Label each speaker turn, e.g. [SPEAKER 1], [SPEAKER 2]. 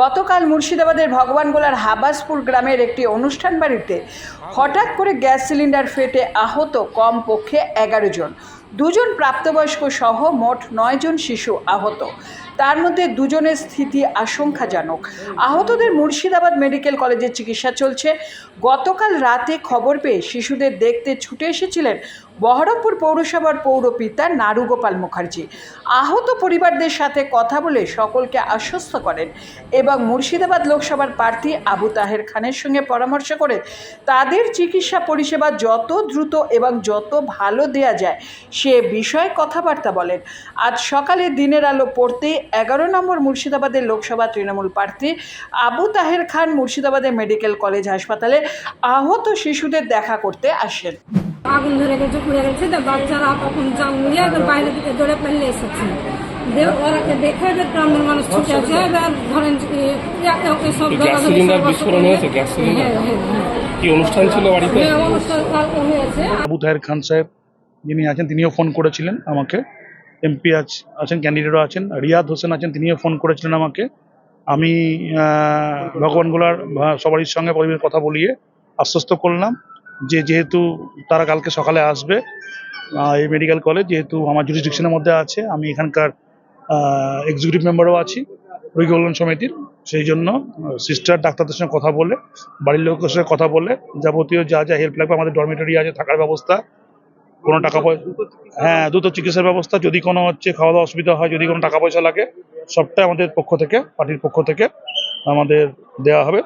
[SPEAKER 1] গতকাল মুর্শিদাবাদের ভগবানগোলার হাবাসপুর গ্রামের একটি অনুষ্ঠান বাড়িতে হঠাৎ করে গ্যাস সিলিন্ডার ফেটে আহত কমপক্ষে এগারো জন। দুজন প্রাপ্তবয়স্ক সহ মোট নয় জন শিশু আহত। তার মধ্যে দুজনের স্থিতি আশঙ্কাজনক। আহতদের মুর্শিদাবাদ মেডিকেল কলেজে চিকিৎসা চলছে। গতকাল রাতে খবর পেয়ে শিশুদের দেখতে ছুটে এসেছিলেন বহরমপুর পৌরসভার পৌরপিতা নারুগোপাল মুখার্জি। আহত পরিবারদের সাথে কথা বলে সকলকে আশ্বস্ত করেন এবং মুর্শিদাবাদ লোকসভার প্রার্থী আবু তাহের খানের সঙ্গে পরামর্শ করে তাদের চিকিৎসা পরিষেবা যত দ্রুত এবং যত ভালো দেয়া যায় সে বিষয়ে কথাবার্তা বলেন। আজ সকালে দিনের আলো পড়তে এগারো নম্বর মুর্শিদাবাদের লোকসভা তৃণমূল প্রার্থী আবু তাহের খান মুর্শিদাবাদের মেডিকেল কলেজ হাসপাতালে আহত শিশুদের দেখা করতে আসেন।
[SPEAKER 2] আগুন ধরে গেছে পুড়ে গেছে তো বাচ্চারা তখন জান নিয়ে একদম বাইরে দিকে দৌড়ে পালিয়ে এসেছে। ওরাকে দেখে যে গ্রামের মানুষ ছুটে আছে এবার ধরেন যে এ- এ- এসব
[SPEAKER 3] এই গ্যাস সিলিন্ডার
[SPEAKER 2] সব
[SPEAKER 3] বিস্ফোরণ হয়েছে গ্যাস সিলিন্ডার?
[SPEAKER 2] হ্যাঁ হ্যাঁ হ্যাঁ।
[SPEAKER 3] কি অনুষ্ঠান ছিল বাড়িতে?
[SPEAKER 2] অনুষ্ঠান হয়েছে।
[SPEAKER 4] আবু তাহের খান সাহেব যিনি আছেন, তিনিও ফোন করেছিলেন আমাকে। এমপি আছেন ক্যান্ডিডেটও আছেন। রিয়াদ হোসেন আছেন, তিনিও ফোন করেছিলেন আমাকে। আমি ভগবানগোলার সবারই সঙ্গে পরিবেশ কথা বলিয়ে আশ্বস্ত করলাম যে যেহেতু তারা কালকে সকালে আসবে এই মেডিকেল কলেজ যেহেতু আমার জুরিসডিকশনের মধ্যে আছে, আমি এখানকার এক্সিকিউটিভ মেম্বারও আছি, রোগী কল্যাণ সমিতির। সেই জন্য সিস্টার ডাক্তারদের সঙ্গে কথা বলে, বাড়ির লোকের সঙ্গে কথা বলে, যাবতীয় যা যা হেল্প লাগবে, আমাদের ডরমেটরি আছে, থাকার ব্যবস্থা কোনো টাকা পয়সা হ্যাঁ দ্রুত চিকিৎসার ব্যবস্থা। যদি কোনো হচ্ছে খাওয়া দাওয়া অসুবিধা হয় যদি কোনো টাকা পয়সা লাগে সবটাই আমাদের পক্ষ থেকে পার্টির পক্ষ থেকে আমাদের দেওয়া হবে।